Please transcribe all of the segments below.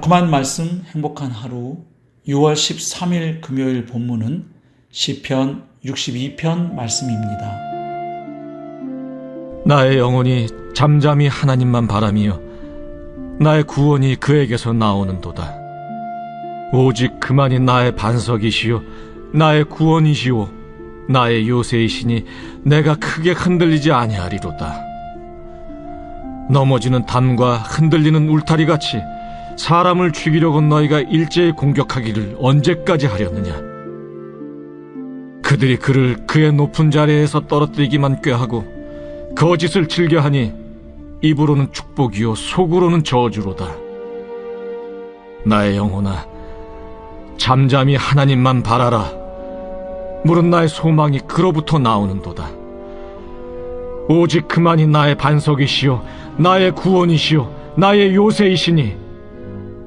달콤한 말씀 행복한 하루 6월 13일 금요일 본문은 시편 62편 말씀입니다. 나의 영혼이 잠잠히 하나님만 바라며 나의 구원이 그에게서 나오는도다. 오직 그만이 나의 반석이시요 나의 구원이시오 나의 요새이시니 내가 크게 흔들리지 아니하리로다. 넘어지는 담과 흔들리는 울타리 같이 사람을 죽이려고 너희가 일제히 공격하기를 언제까지 하려느냐? 그들이 그를 그의 높은 자리에서 떨어뜨리기만 꾀하고 거짓을 즐겨하니 입으로는 축복이요 속으로는 저주로다. 나의 영혼아, 잠잠히 하나님만 바라라. 물은 나의 소망이 그로부터 나오는도다. 오직 그만이 나의 반석이시요, 나의 구원이시요, 나의 요새이시니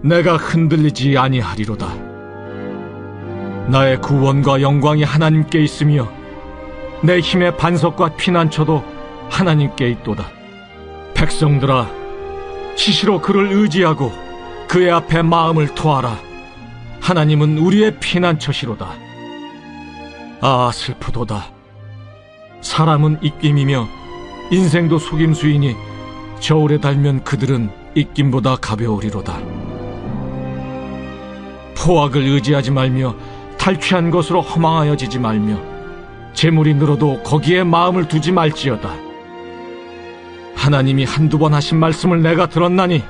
내가 흔들리지 아니하리로다. 나의 구원과 영광이 하나님께 있으며 내 힘의 반석과 피난처도 하나님께 있도다. 백성들아, 시시로 그를 의지하고 그의 앞에 마음을 토하라. 하나님은 우리의 피난처시로다. 아, 슬프도다. 사람은 입김이며 인생도 속임수이니 저울에 달면 그들은 입김보다 가벼우리로다. 포악을 의지하지 말며 탈취한 것으로 허망하여지지 말며 재물이 늘어도 거기에 마음을 두지 말지어다. 하나님이 한두 번 하신 말씀을 내가 들었나니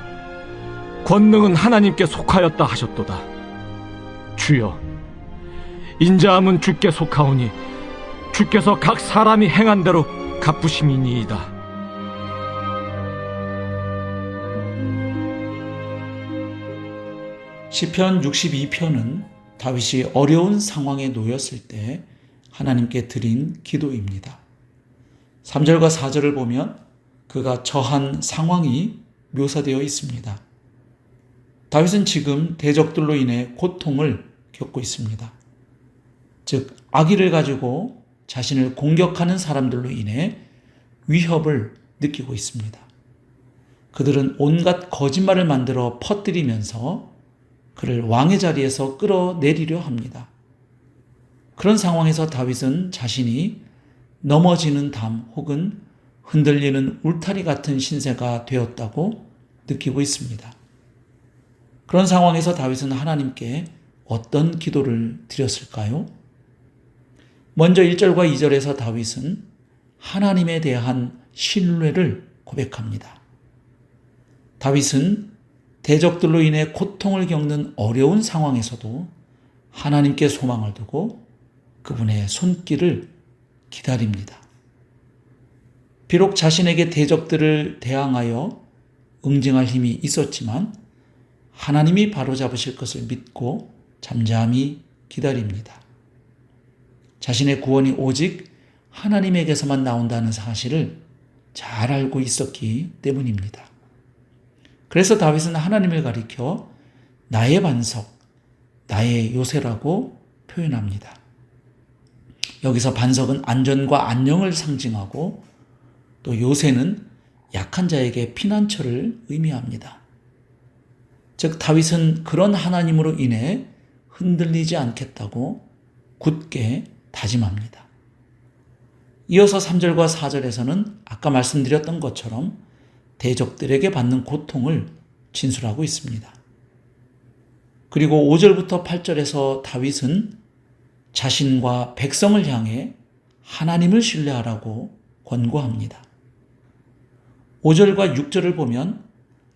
권능은 하나님께 속하였다 하셨도다. 주여, 인자함은 주께 속하오니 주께서 각 사람이 행한 대로 갚으심이니이다. 시편 62편은 다윗이 어려운 상황에 놓였을 때 하나님께 드린 기도입니다. 3절과 4절을 보면 그가 처한 상황이 묘사되어 있습니다. 다윗은 지금 대적들로 인해 고통을 겪고 있습니다. 즉, 악의를 가지고 자신을 공격하는 사람들로 인해 위협을 느끼고 있습니다. 그들은 온갖 거짓말을 만들어 퍼뜨리면서 그를 왕의 자리에서 끌어내리려 합니다. 그런 상황에서 다윗은 자신이 넘어지는 담 혹은 흔들리는 울타리 같은 신세가 되었다고 느끼고 있습니다. 그런 상황에서 다윗은 하나님께 어떤 기도를 드렸을까요? 먼저 1절과 2절에서 다윗은 하나님에 대한 신뢰를 고백합니다. 다윗은 대적들로 인해 고통을 겪는 어려운 상황에서도 하나님께 소망을 두고 그분의 손길을 기다립니다. 비록 자신에게 대적들을 대항하여 응징할 힘이 있었지만 하나님이 바로잡으실 것을 믿고 잠잠히 기다립니다. 자신의 구원이 오직 하나님에게서만 나온다는 사실을 잘 알고 있었기 때문입니다. 그래서 다윗은 하나님을 가리켜 나의 반석, 나의 요새라고 표현합니다. 여기서 반석은 안전과 안녕을 상징하고 또 요새는 약한 자에게 피난처를 의미합니다. 즉, 다윗은 그런 하나님으로 인해 흔들리지 않겠다고 굳게 다짐합니다. 이어서 3절과 4절에서는 아까 말씀드렸던 것처럼 대적들에게 받는 고통을 진술하고 있습니다. 그리고 5절부터 8절에서 다윗은 자신과 백성을 향해 하나님을 신뢰하라고 권고합니다. 5절과 6절을 보면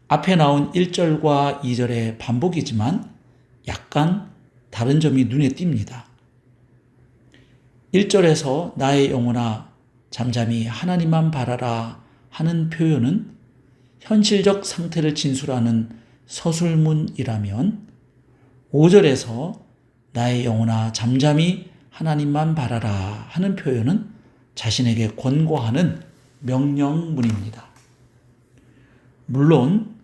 앞에 나온 1절과 2절의 반복이지만 약간 다른 점이 눈에 띕니다. 1절에서 나의 영혼아 잠잠히 하나님만 바라라 하는 표현은 현실적 상태를 진술하는 서술문이라면 5절에서 나의 영혼아 잠잠히 하나님만 바라라 하는 표현은 자신에게 권고하는 명령문입니다. 물론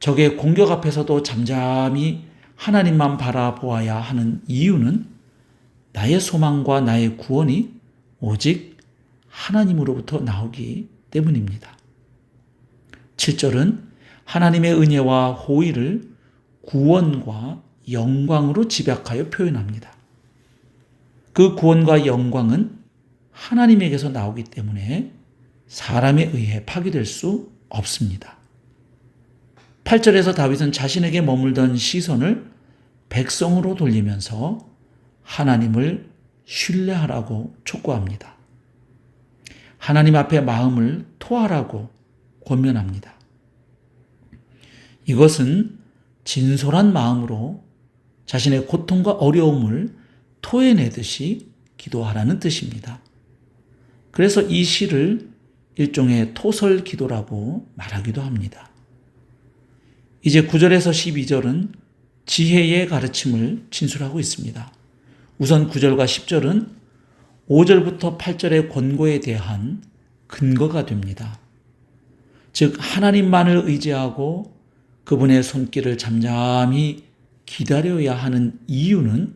적의 공격 앞에서도 잠잠히 하나님만 바라보아야 하는 이유는 나의 소망과 나의 구원이 오직 하나님으로부터 나오기 때문입니다. 7절은 하나님의 은혜와 호의를 구원과 영광으로 집약하여 표현합니다. 그 구원과 영광은 하나님에게서 나오기 때문에 사람에 의해 파괴될 수 없습니다. 8절에서 다윗은 자신에게 머물던 시선을 백성으로 돌리면서 하나님을 신뢰하라고 촉구합니다. 하나님 앞에 마음을 토하라고 권면합니다. 이것은 진솔한 마음으로 자신의 고통과 어려움을 토해내듯이 기도하라는 뜻입니다. 그래서 이 시를 일종의 토설 기도라고 말하기도 합니다. 이제 9절에서 12절은 지혜의 가르침을 진술하고 있습니다. 우선 9절과 10절은 5절부터 8절의 권고에 대한 근거가 됩니다. 즉, 하나님만을 의지하고 그분의 손길을 잠잠히 기다려야 하는 이유는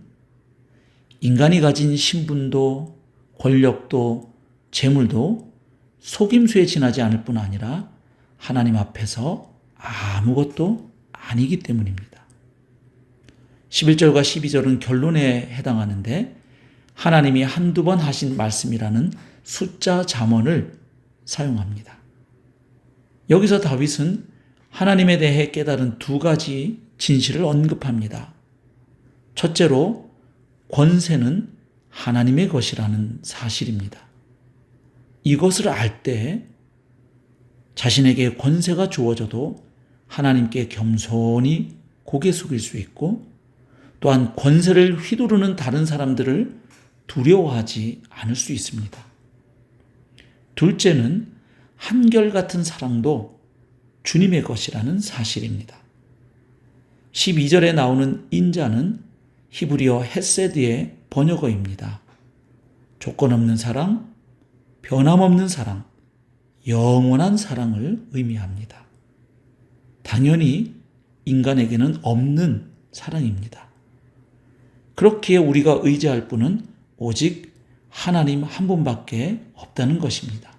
인간이 가진 신분도 권력도 재물도 속임수에 지나지 않을 뿐 아니라 하나님 앞에서 아무것도 아니기 때문입니다. 11절과 12절은 결론에 해당하는데 하나님이 한두 번 하신 말씀이라는 숫자 잠언을 사용합니다. 여기서 다윗은 하나님에 대해 깨달은 두 가지 진실을 언급합니다. 첫째로 권세는 하나님의 것이라는 사실입니다. 이것을 알 때 자신에게 권세가 주어져도 하나님께 겸손히 고개 숙일 수 있고 또한 권세를 휘두르는 다른 사람들을 두려워하지 않을 수 있습니다. 둘째는 한결같은 사랑도 주님의 것이라는 사실입니다. 12절에 나오는 인자는 히브리어 헤세드의 번역어입니다. 조건 없는 사랑, 변함없는 사랑, 영원한 사랑을 의미합니다. 당연히 인간에게는 없는 사랑입니다. 그렇기에 우리가 의지할 분은 오직 하나님 한 분밖에 없다는 것입니다.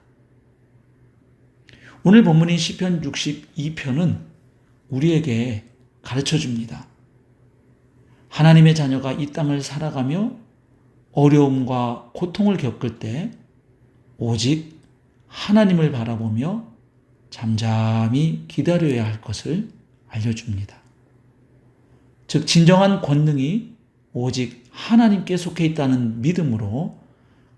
오늘 본문인 시편 62편은 우리에게 가르쳐 줍니다. 하나님의 자녀가 이 땅을 살아가며 어려움과 고통을 겪을 때 오직 하나님을 바라보며 잠잠히 기다려야 할 것을 알려줍니다. 즉, 진정한 권능이 오직 하나님께 속해 있다는 믿음으로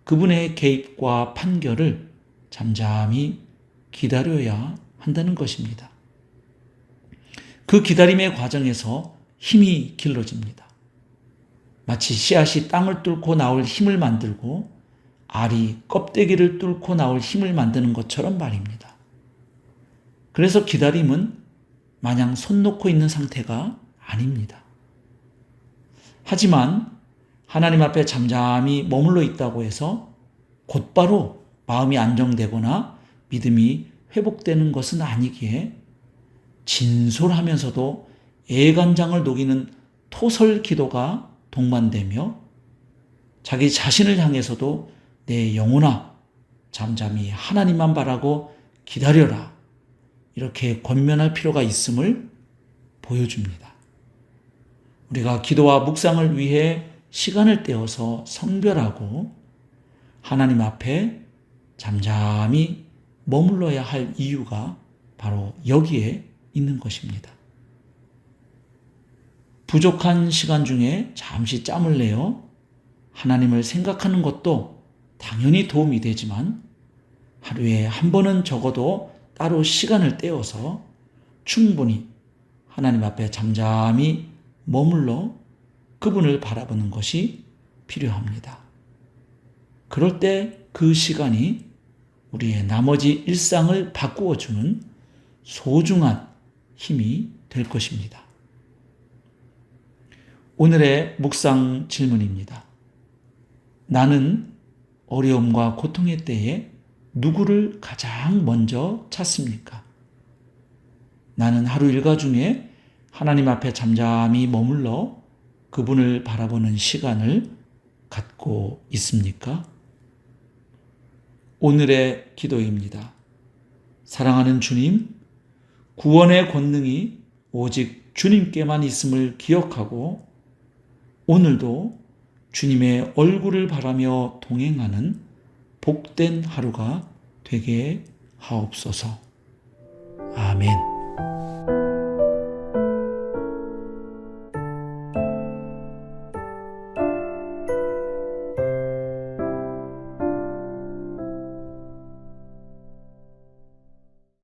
그분의 개입과 판결을 잠잠히 기다려야 한다는 것입니다. 그 기다림의 과정에서 힘이 길러집니다. 마치 씨앗이 땅을 뚫고 나올 힘을 만들고 알이 껍데기를 뚫고 나올 힘을 만드는 것처럼 말입니다. 그래서 기다림은 마냥 손 놓고 있는 상태가 아닙니다. 하지만 하나님 앞에 잠잠히 머물러 있다고 해서 곧바로 마음이 안정되거나 믿음이 회복되는 것은 아니기에 진솔하면서도 애간장을 녹이는 토설 기도가 동반되며 자기 자신을 향해서도 내 영혼아 잠잠히 하나님만 바라고 기다려라 이렇게 권면할 필요가 있음을 보여줍니다. 우리가 기도와 묵상을 위해 시간을 떼어서 성별하고 하나님 앞에 잠잠히 머물러야 할 이유가 바로 여기에 있는 것입니다. 부족한 시간 중에 잠시 짬을 내어 하나님을 생각하는 것도 당연히 도움이 되지만 하루에 한 번은 적어도 따로 시간을 떼어서 충분히 하나님 앞에 잠잠히 머물러 그분을 바라보는 것이 필요합니다. 그럴 때 그 시간이 우리의 나머지 일상을 바꾸어 주는 소중한 힘이 될 것입니다. 오늘의 묵상 질문입니다. 나는 어려움과 고통의 때에 누구를 가장 먼저 찾습니까? 나는 하루 일과 중에 하나님 앞에 잠잠히 머물러 그분을 바라보는 시간을 갖고 있습니까? 오늘의 기도입니다. 사랑하는 주님, 구원의 권능이 오직 주님께만 있음을 기억하고 오늘도 주님의 얼굴을 바라며 동행하는 복된 하루가 되게 하옵소서. 아멘.